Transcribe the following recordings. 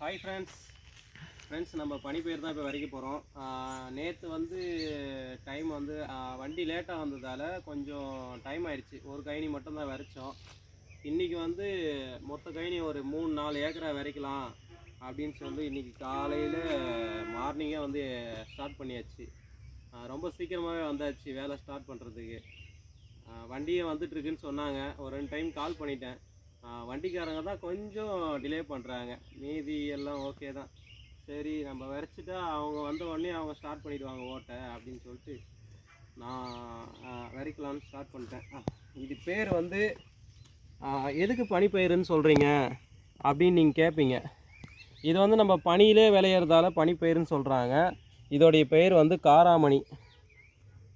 Hi friends friends நம்ம பனிப்பயிர் தான் இப்போ வரைக்கும் போகிறோம் நேற்று வந்து டைம் வந்து வண்டி லேட்டாக வந்ததால் கொஞ்சம் டைம் ஆயிடுச்சு. ஒரு கைனி மட்டும்தான் வரைச்சோம். இன்றைக்கி வந்து மொத்த கைனி ஒரு மூணு நாலு ஏக்கரா வரைக்கலாம் அப்படின்னு சொல்லி இன்றைக்கி காலையில் மார்னிங்கே வந்து ஸ்டார்ட் பண்ணியாச்சு. ரொம்ப சீக்கிரமாகவே வந்தாச்சு வேலை ஸ்டார்ட் பண்ணுறதுக்கு வண்டியே வந்துட்டுருக்குன்னு சொன்னாங்க. ஒரு ரெண்டு டைம் கால் பண்ணிட்டேன். வண்டிக்காரங்க தான் கொஞ்சம் டிலே பண்ணுறாங்க மீதி எல்லாம் ஓகே தான். சரி நம்ம விரைச்சிட்டா அவங்க வந்த உடனே அவங்க ஸ்டார்ட் பண்ணிடுவாங்க ஓட்டை அப்படின்னு சொல்லிட்டு நான் ஆ, விரைக்கலாம்னு ஸ்டார்ட் பண்ணிட்டேன். இது பேர் வந்து எதுக்கு பனிப்பயிறுன்னு சொல்கிறீங்க அப்படின்னு நீங்கள் கேட்பீங்க இது வந்து நம்ம பனியிலே விளையிறதால பனிப்பயிறுன்னு சொல்கிறாங்க இதோடைய பெயர் வந்து காராமணி.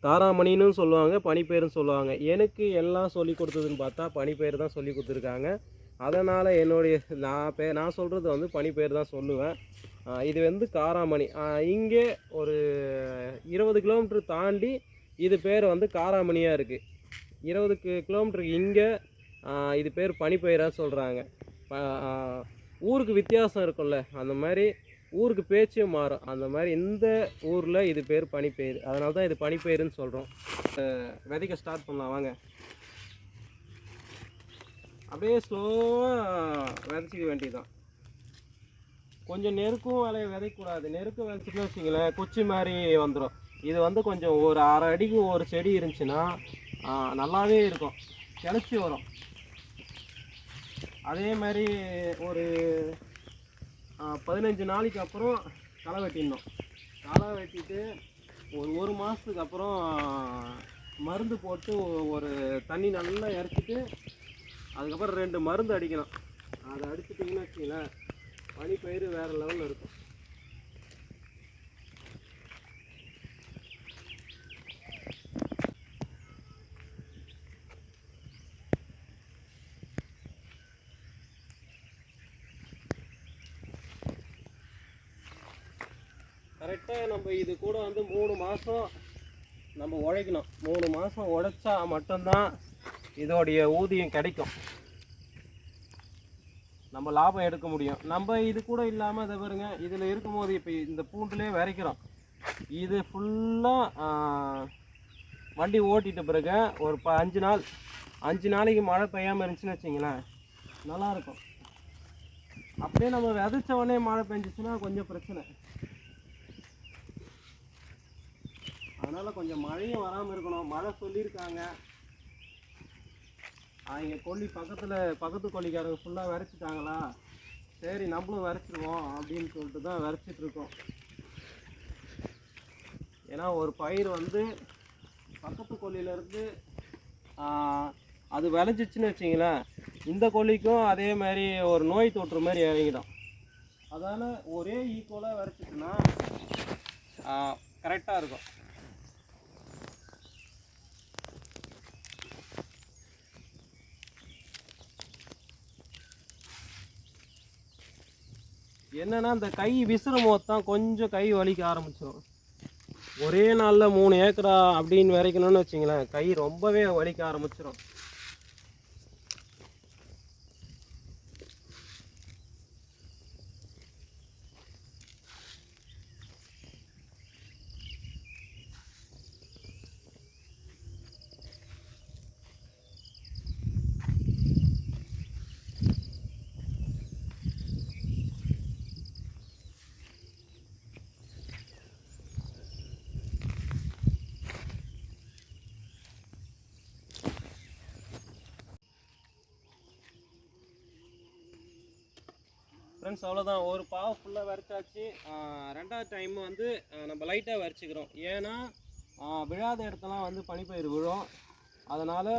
தாராமணின்னு சொல்லுவாங்க பனிப்பயிர்னு சொல்லுவாங்க. எனக்கு எல்லாம் சொல்லி கொடுத்ததுன்னு பார்த்தா பனிப்பயிர் தான் சொல்லி கொடுத்துருக்காங்க. அதனால் என்னுடைய நான் பே நான் சொல்கிறது வந்து பனிப்பயிர் தான் சொல்லுவேன். இது வந்து காராமணி. இங்கே ஒரு இருபது கிலோமீட்டர் தாண்டி இது பேர் வந்து காராமணியாக இருக்குது இருபது கிலோமீட்டருக்கு இங்கே இது பேர் பனிப்பயிராக சொல்கிறாங்க ஊருக்கு வித்தியாசம் இருக்கும்ல அந்த மாதிரி ஊருக்கு பேச்சே மாறும். அந்த மாதிரி இந்த ஊரில் இது பேர் பனிப்பயிர்? அதனால தான் இது பனிப்பயிறுன்னு சொல்கிறோம் விதைக்க ஸ்டார்ட் பண்ணலாம் வாங்க. அப்படியே ஸ்லோவாக விதைச்சிக்க வேண்டியதுதான். கொஞ்சம் நெருக்கும் விளைய விதைக்கூடாது நெருக்கம் விதைச்சிட்டு வச்சிங்களேன் குச்சி மாதிரி வந்துடும் இது வந்து கொஞ்சம் ஒரு அரை அடிக்கு ஒரு செடி இருந்துச்சுன்னா நல்லாவே இருக்கும். கிளச்சி வரும். அதே மாதிரி ஒரு பதினஞ்சு நாளைக்கு அப்புறம் களை வெட்டிடணும். களை வெட்டிட்டு ஒரு ஒரு மாதத்துக்கு அப்புறம் மருந்து போட்டு ஒரு தண்ணி நல்லா இறச்சிட்டு அதுக்கப்புறம் ரெண்டு மருந்து அடிக்கணும். அதை அடிச்சிட்டிங்கன்னா வச்சுங்களேன் பனிப்பயிர் வேறு லெவலில் இருக்கும். கரெக்டாக நம்ம இது கூட வந்து மூணு மாதம் நம்ம உழைக்கணும். மூணு மாதம் உழைச்சா மட்டும்தான் இதோடைய ஊதியம் கிடைக்கும். நம்ம லாபம் எடுக்க முடியும். நம்ம இது கூட இல்லாமல் இதை பாருங்க இதில் இருக்கும்போது இப்போ இந்த பூண்டுலேயே விரைக்கிறோம். இது ஃபுல்லாக வண்டி ஓட்டிட்ட பிறகு ஒரு ப அஞ்சு நாள் அஞ்சு நாளைக்கு மழை பெய்யாமல் இருந்துச்சுன்னு வச்சிங்களேன் நல்லாயிருக்கும் அப்படியே நம்ம விதைச்ச உடனே மழை பெஞ்சிச்சுன்னா கொஞ்சம் பிரச்சனை. அதனால் கொஞ்சம் மழையும் வராமல் இருக்கணும். மழை சொல்லியிருக்காங்க. அவங்க கொல்லி பக்கத்தில் பக்கத்து கொல்லிக்காரங்க ஃபுல்லாக விரைச்சிட்டாங்களா சரி நம்மளும் விரைச்சிடுவோம் அப்படின்னு சொல்லிட்டு தான் விரைச்சிட்ருக்கோம் ஏன்னா ஒரு பயிர் வந்து பக்கத்து கொல்லியிலேருந்து அது விளைஞ்சிச்சின்னு வச்சிங்களேன் இந்த கொல்லிக்கும் அதே மாதிரி ஒரு நோய் தொற்று மாதிரி இறங்கிடும். அதனால் ஒரே ஈக்குவலாக விரைச்சிட்டுனா கரெக்டாக இருக்கும். என்னென்னா இந்த கை விசிறும் போது தான் கொஞ்சம் கை வலிக்க ஆரம்பிச்சிடும் ஒரே நாளில் மூணு ஏக்கரா அப்படின்னு விதைக்கணும்னு வச்சிங்களேன் கை ரொம்பவே வலிக்க ஆரம்பிச்சிடும் ஃப்ரெண்ட்ஸ் அவ்வளோதான் ஒரு பாவை ஃபுல்லாக வரைச்சாச்சு ரெண்டாவது டைம் வந்து நம்ம லைட்டாக வரைச்சிக்கிறோம் ஏன்னா விழாத இடத்தெல்லாம் வந்து பனிப்பயிர் விழும். அதனால்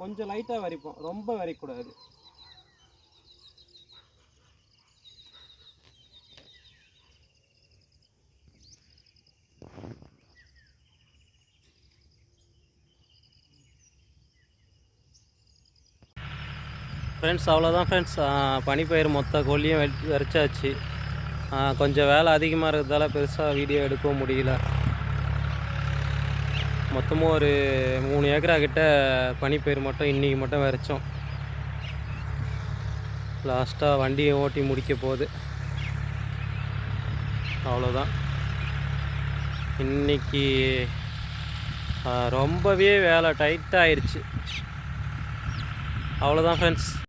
கொஞ்சம் லைட்டாக வரைப்போம். ரொம்ப வரைக்கூடாது ஃப்ரெண்ட்ஸ் அவ்வளோதான் ஃப்ரெண்ட்ஸ் பனிப்பயிர் மொத்த கொல்லியும் வெ வரைச்சாச்சு கொஞ்சம் வேலை அதிகமாக இருக்கிறதால பெருசாக வீடியோ எடுக்கவும் முடியல. மொத்தமும் ஒரு மூணு ஏக்கரா கிட்ட பனிப்பயிர் மட்டும் இன்றைக்கி மட்டும் விரைச்சோம் லாஸ்ட்டாக வண்டியை ஓட்டி முடிக்க போகுது. அவ்வளோதான் இன்னைக்கு ரொம்பவே வேலை டைட்டாக ஆயிடுச்சு அவ்வளோதான் ஃப்ரெண்ட்ஸ்